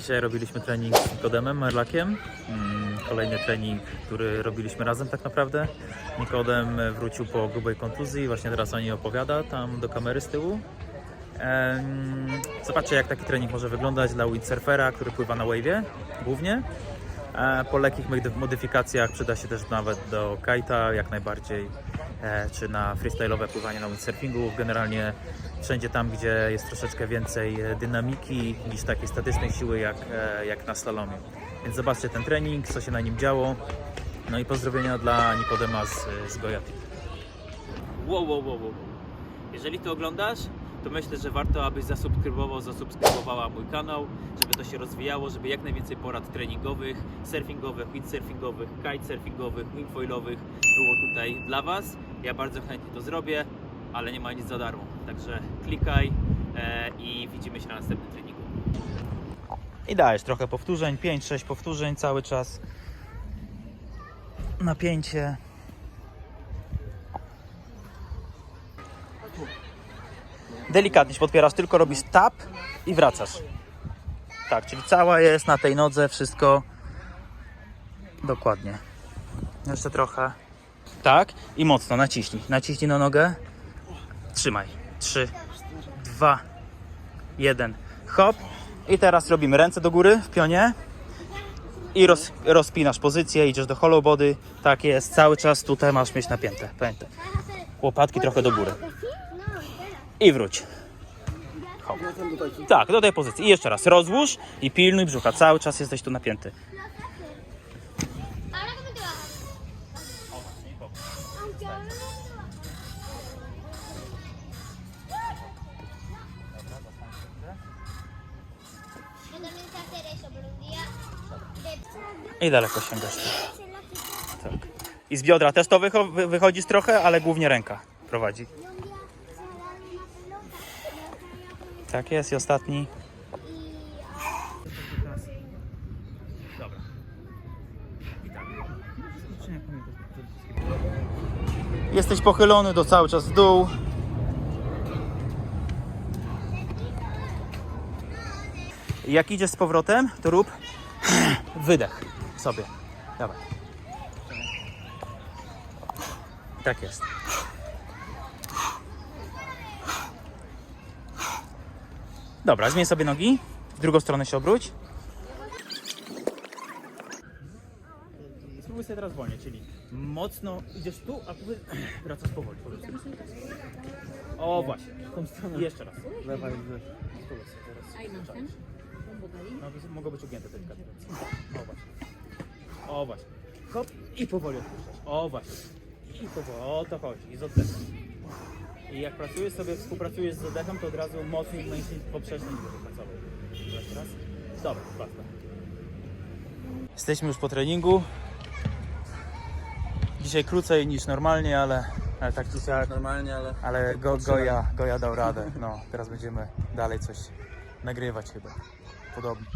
Dzisiaj robiliśmy trening z Nikodemem Merlakiem. Mm, Kolejny trening, który robiliśmy razem tak naprawdę. Nikodem wrócił po grubej kontuzji, właśnie teraz o niej opowiada tam do kamery z tyłu. Zobaczcie jak taki trening może wyglądać dla windsurfera, który pływa na wave'ie głównie. E, Po lekkich mod- modyfikacjach przyda się też nawet do kite'a jak najbardziej, e, czy na freestyle'owe pływanie na windsurfingu. Generalnie wszędzie tam, gdzie jest troszeczkę więcej e, dynamiki niż takiej statycznej siły jak, e, jak na slalomie. Więc zobaczcie ten trening, co się na nim działo. No i pozdrowienia dla Nikodema z, z Goya Team. Wow, wow, wow, wow. Jeżeli to oglądasz, to myślę, że warto, abyś zasubskrybował, zasubskrybowała mój kanał, żeby to się rozwijało, żeby jak najwięcej porad treningowych, surfingowych, windsurfingowych, kitesurfingowych, windfoilowych było tutaj dla Was. Ja bardzo chętnie to zrobię, ale nie ma nic za darmo. Także klikaj e, i widzimy się na następnym treningu. I dajesz trochę powtórzeń, 5-6 powtórzeń cały czas. Napięcie. Delikatnie się podpierasz, tylko robisz tap i wracasz. Tak, czyli cała jest na tej nodze, wszystko dokładnie. Jeszcze trochę. Tak, i mocno naciśnij. Naciśnij na nogę. Trzymaj. 3, 2, 1. Hop. I teraz robimy ręce do góry w pionie. I roz, rozpinasz pozycję, idziesz do hollow body. Tak jest, cały czas tutaj masz mieć napięte. Pamiętaj. Łopatki trochę do góry. I wróć. Hop. Tak, do tej pozycji. I jeszcze raz rozłóż i pilnuj brzucha. Cały czas jesteś tu napięty. I daleko sięgasz. Tak. I z biodra też to wycho- wy- wychodzisz trochę, ale głównie ręka prowadzi. Tak jest i ostatni. Dobra. Jesteś pochylony do cały czas w dół. Jak idziesz z powrotem, to rób wydech sobie. Dawaj. Tak jest. Dobra, zmień sobie nogi. W drugą stronę się obróć. Spróbuj sobie teraz wolniej, czyli mocno idziesz tu, a powie- wracasz powoli. O właśnie, w tą stronę. I jeszcze raz. Lewa i Spróbuj sobie teraz. No, to mogą być ugięte delikatnie. O. O właśnie. Hop i powoli odpuszczasz. O właśnie. I powoli. O to chodzi. I z oddechem. I jak pracujesz sobie, współpracujesz z oddechem, to od razu mocniej w mięśni poprzecznej pracował. Jeszcze raz. Dobra, basta. Jesteśmy już po treningu. Dzisiaj krócej niż normalnie, ale, ale tak czy siak. Normalnie, ale Ale go, Goja, Goja dał radę. No, teraz będziemy dalej coś nagrywać chyba. Podobnie.